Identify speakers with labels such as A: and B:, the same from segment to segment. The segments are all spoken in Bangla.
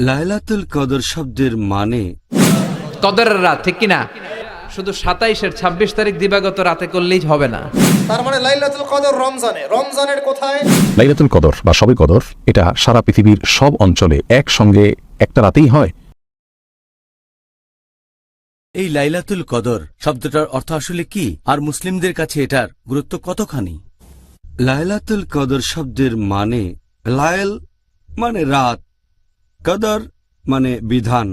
A: লাইলাতুল কদর শব্দের মানে?
B: কদরের রাত ঠিক কিনা? শুধু সাতাইশের ছাব্বিশ তারিখ দিবাগত রাতে করলেই হবে না।
C: তার মানে লাইলাতুল কদর রমজানে। রমজানের কোথায়?
D: লাইলাতুল কদর বা সবে কদর এটা সারা পৃথিবীর সব অঞ্চলে একসঙ্গে একটা রাতেই হয়।
A: এই লাইলাতুল কদর শব্দটার অর্থ আসলে কি? আর মুসলিমদের কাছে এটার গুরুত্ব কতখানি? লাইলাতুল কদর শব্দের মানে লায়ল মানে রাত। কদর মানে বিধান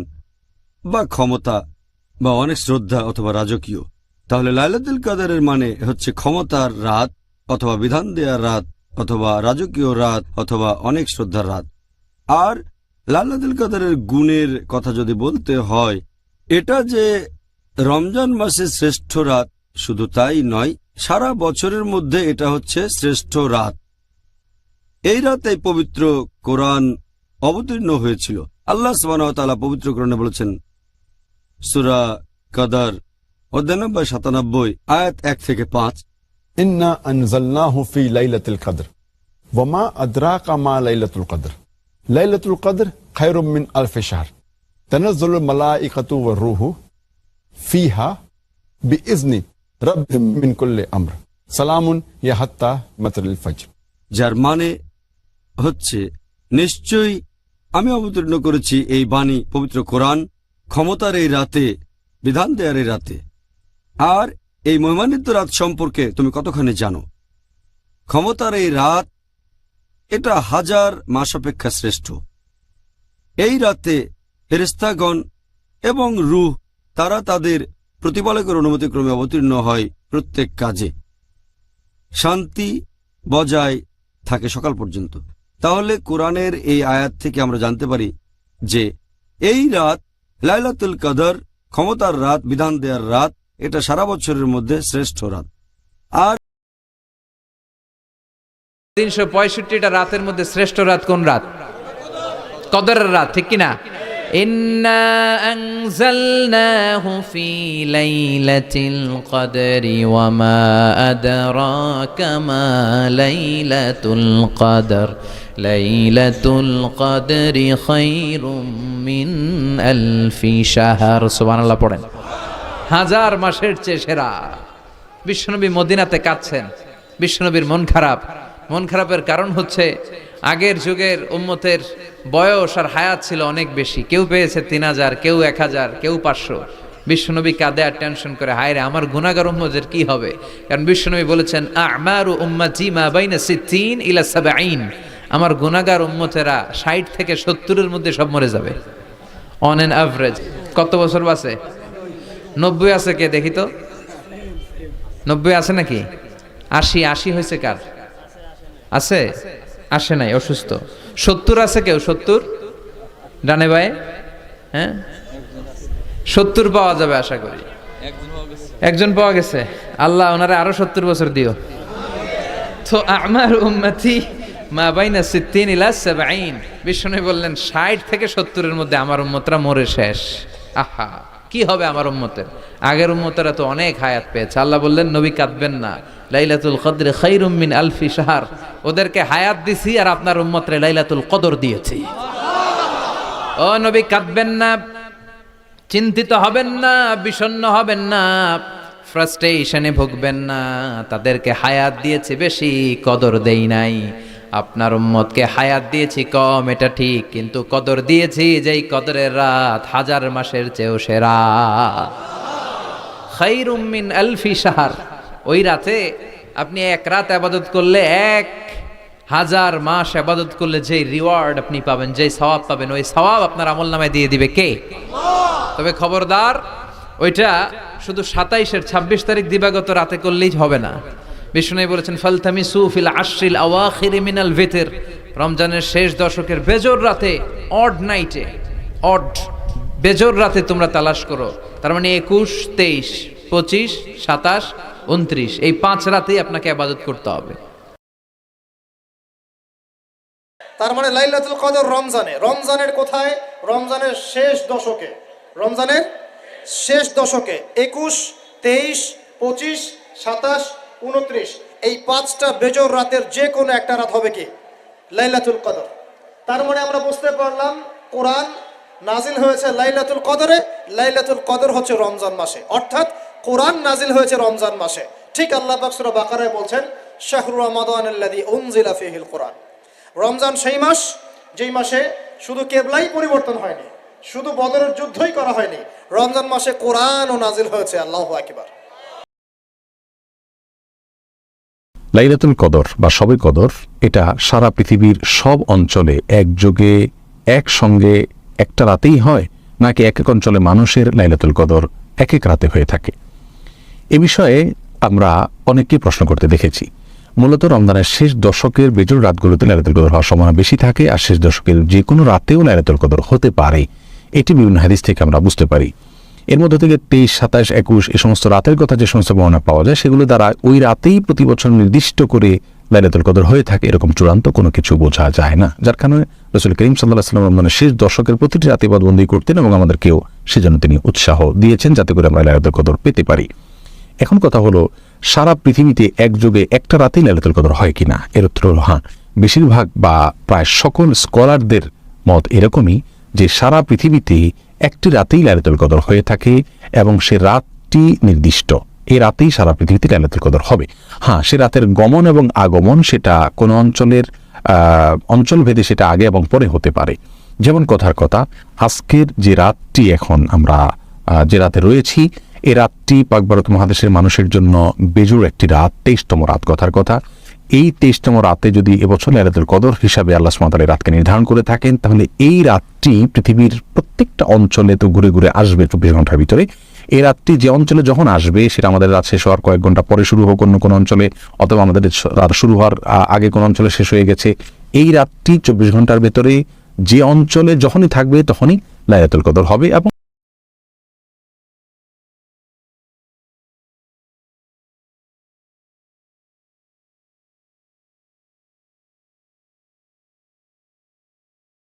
A: বা ক্ষমতা বা অনেক শ্রদ্ধা অথবা রাজকীয়। তাহলে লাইলাতুল কদরের মানে হচ্ছে ক্ষমতার রাত অথবা বিধান দেওয়ার রাত অথবা রাজকীয় রাত অথবা অনেক শ্রদ্ধার রাত। আর লাইলাতুল কদরের গুণের কথা যদি বলতে হয়, এটা যে রমজান মাসে শ্রেষ্ঠ রাত শুধু তাই নয়, সারা বছরের মধ্যে এটা হচ্ছে শ্রেষ্ঠ রাত। এই রাতে পবিত্র কোরআন অবতীর্ণ হয়েছিল। আল্লাহ সুবাহ পবিত্র গ্রহণে বলেছেন সুরা কাদার অধ্যানব্বই সাতানব্বই আয়াত এক থেকে পাঁচ।
E: ফি লাইলাতুল লাইলাতুল লাইলাতুল আমর। সালামুন ইয়া
A: যার মানে হচ্ছে নিশ্চয়ই আমি অবতীর্ণ করেছি এই বাণী, পবিত্র কোরআন, ক্ষমতার এই রাতে, বিধান দেয়ার এই রাতে। আর এই মহিমান্বিত রাত সম্পর্কে তুমি কতখানি জানো? ক্ষমতার এই রাত, এটা হাজার মাস অপেক্ষা শ্রেষ্ঠ। এই রাতে ফেরেস্তাগণ এবং রুহ, তারা তাদের প্রতিপালকের অনুমতিক্রমে অবতীর্ণ হয় প্রত্যেক কাজে। শান্তি বজায় থাকে সকাল পর্যন্ত। তাহলে কোরআনের এই আয়াত থেকে আমরা জানতে পারি যে এই রাত লাইলাতুল কদর, ক্ষমতার রাত, বিধান দেওয়ার রাত, এটা সারা বছরের মধ্যে শ্রেষ্ঠ রাত। আর
B: তিনশো পঁয়ষট্টিটা রাতের মধ্যে শ্রেষ্ঠ রাত কোন রাত? কদরের রাত, ঠিক কিনা? কদর। লাইলাতুল কদরি খায়রুম মিন আলফি শাহর। সুবহানাল্লাহ, পড়েন। হাজার মাসের চেয়ে সেরা। বিশ্বনবী মদিনাতে কাঁদছেন। বিশ্বনবীর মন খারাপ। মন খারাপের কারণ হচ্ছে আগের যুগের উম্মতের বয়স আর হায়াত ছিল অনেক বেশি। কেউ পেয়েছে তিন হাজার, কেউ এক হাজার, কেউ পাঁচশো। বিশ্বনবী কাঁদে আর টেনশন করে হায় রে আমার গুণাগার উম্মতের কি হবে? কারণ বিশ্বনবী বলেছেন, আমারু উম্মাতি মা বাইনা সিদ্দিন ইলা সাবাইন আমার গুণাগার উম্মতেরা ষাট থেকে সত্তরের মধ্যে সব মরে যাবে। অন অ্যান অ্যাভারেজ কত বছর বাঁচে? নব্বই আছে কে, দেখি তো। নব্বই আছে নাকি? আশি আশি হয়েছে কার? আছে? আসে নাই, অসুস্থ। সত্তর আছে কেউ? সত্তর? ডানে ভাই হ্যাঁ? সত্তর পাওয়া যাবে আশা করি। একজন পাওয়া গেছে। আল্লাহ ওনারা আরও সত্তর বছর দিও। তো আমার উম্মতি মা বাইনা সিদ্দিন ইলা সাবাইন বিষ্ণু বললেন, ষাট থেকে সত্তরের মধ্যে আমার উম্মতরা মরে শেষ। আহা, কি হবে আমার উম্মতের? আগের উম্মতেরা তো অনেক হায়াত পেয়েছে। আল্লাহ বললেন, নবী কাঁদবেন না। লাইলাতুল কদরে খৈরুম আলফি শাহার। ওদেরকে হায়াত দিছি আর আপনার উম্মতরে লাইলাতুল কদর দিয়েছি। ও নবী, কাঁদবেন না। চিন্তিত হবেন না, বিষণ্ণ হবেন না। ফ্রাস্ট্রেশনে ভুগবেন না। তাদেরকে হায়াত দিয়েছে, বেশি কদর দেই নাই। আপনার উম্মতকে হায়াত দিয়েছি, কম, এটা ঠিক, কিন্তু কদর দিয়েছি, যেই কদরের রাত হাজার মাসের চেয়েও সেরা। খাইরুম মিন আলফি সাহার ওই রাতে আপনি এক রাত আবাদত করলে, এক হাজার মাস আবাদত করলে যে রিওয়ার্ড আপনি পাবেন যে সওয়াব পাবেন, ওই সওয়াব আপনার আমল নামায় দিয়ে দিবে কে? তবে খবরদার, ওইটা শুধু সাতাইশের ছাব্বিশ তারিখ দিবাগত রাতে করলেই হবে না। বিষ্ণু বলেছেন ফালতামি সুফিল আশ্রিল আওয়াখির মিনাল ভিতর। রমজানের শেষ দশকের বেজোর রাতে অড নাইটে অড বেজোর রাতে তোমরা তালাশ করো। তার মানে একুশ, তেইশ, পঁচিশ, সাতাশ, উনত্রিশ, এই পাঁচ রাতেই আপনাকে আবাদত করতে হবে।
C: তার মানে লাইলাতুল কদর রমজানে, রমজানের কোথায়? রমজানের শেষ দশকে। রমজানের শেষ দশকে, একুশ, তেইশ, পঁচিশ, সাতাশ উনত্রিশ। এই পাঁচটা বেজর রাতের যে কোনো একটা রাত হবে কি? লাইলাতুল কদর। তার মানে আমরা বুঝতে পারলাম, কোরআন নাজিল হয়েছে লাইলাতুল কদরে, লাইলাতুল কদর হচ্ছে রমজান মাসে। অর্থাৎ কোরআন নাজিল হয়েছে রমজান মাসে। ঠিক আল্লাহ পাক সূরা বাকারায় বলছেন, শাহরু রমাদান উনজিলা ফীহিল কোরআন। রমজান সেই মাস, যেই মাসে শুধু কেবলাই পরিবর্তন হয়নি, শুধু বদরের যুদ্ধই করা হয়নি, রমজান মাসে কোরআনও নাজিল হয়েছে, আল্লাহু আকবার।
D: লাইলাতুল কদর বা সবে কদর, এটা সারা পৃথিবীর সব অঞ্চলে একযোগে, একসঙ্গে, একটা রাতেই হয়, নাকি এক এক অঞ্চলে মানুষের লাইলাতুল কদর এক এক রাতে হয়ে থাকে? এ বিষয়ে আমরা অনেককে প্রশ্ন করতে দেখেছি। মূলত রমজানের শেষ দশকের বেজোর রাতগুলোতে লাইলাতুল কদর হওয়ার সম্ভাবনা বেশি থাকে, আর শেষ দশকের যে কোনো রাতেও লাইলাতুল কদর হতে পারে। এটি বিভিন্ন হাদিস থেকে আমরা বুঝতে পারি। এর মধ্যে থেকে তেইশ, সাতাশ, একুশ এ সমস্ত রাতের কথা যে সমস্ত বর্ণনা পাওয়া যায়, সেগুলো দ্বারা ওই রাতেই প্রতি বছর নির্দিষ্ট করে লাইলাতুল কদর হয়ে থাকে। এরকম চূড়ান্ত কোনো কিছু বোঝা যায় না। যার কারণে রসুল করিম সাল্লাহ সাল্লাম রমজানের শেষ দশকের প্রতিটি রাতে বন্দী করতেন এবং আমাদেরকেও সেজন্য তিনি উৎসাহ দিয়েছেন যাতে করে আমরা লাইলাতুল কদর পেতে পারি। এখন কথা হলো, সারা পৃথিবীতে একযোগে একটা রাতেই লাইলাতুল কদর হয় কিনা? এর উত্তর হলো হ্যাঁ বেশিরভাগ বা প্রায় সকল স্কলারদের মত এরকমই যে সারা পৃথিবীতে একটি রাতেই লাইলাতুল কদর হয়ে থাকে এবং সে রাতটি নির্দিষ্ট। এই রাতেই সারা পৃথিবীতে লাইলাতুল কদর হবে। হ্যাঁ সে রাতের গমন এবং আগমন সেটা কোনো অঞ্চলের অঞ্চলভেদে সেটা আগে এবং পরে হতে পারে। যেমন কথার কথা, আজকের যে রাতটি এখন আমরা যে রাতে রয়েছি, এ রাতটি পাক ভারত মহাদেশের মানুষের জন্য বেজুর একটি রাত, তেইশতম রাত কথার কথা। এই তেইশতম রাতে যদি এবছর লাইলাতুল কদর হিসাবে আল্লাহ এই রাতকে নির্ধারণ করে থাকেন, তাহলে এই রাতটি পৃথিবীর প্রত্যেকটা অঞ্চলে তো ঘুরে ঘুরে আসবে চব্বিশ ঘণ্টার ভিতরে। এই রাতটি যে অঞ্চলে যখন আসবে, সেটা আমাদের রাত শেষ হওয়ার কয়েক ঘণ্টা পরে শুরু হোক অন্য কোনো অঞ্চলে, অথবা আমাদের রাত শুরু হওয়ার আগে কোন অঞ্চলে শেষ হয়ে গেছে। এই রাতটি চব্বিশ ঘণ্টার ভেতরে যে অঞ্চলে যখনই থাকবে, তখনই লাইলাতুল কদর হবে এবং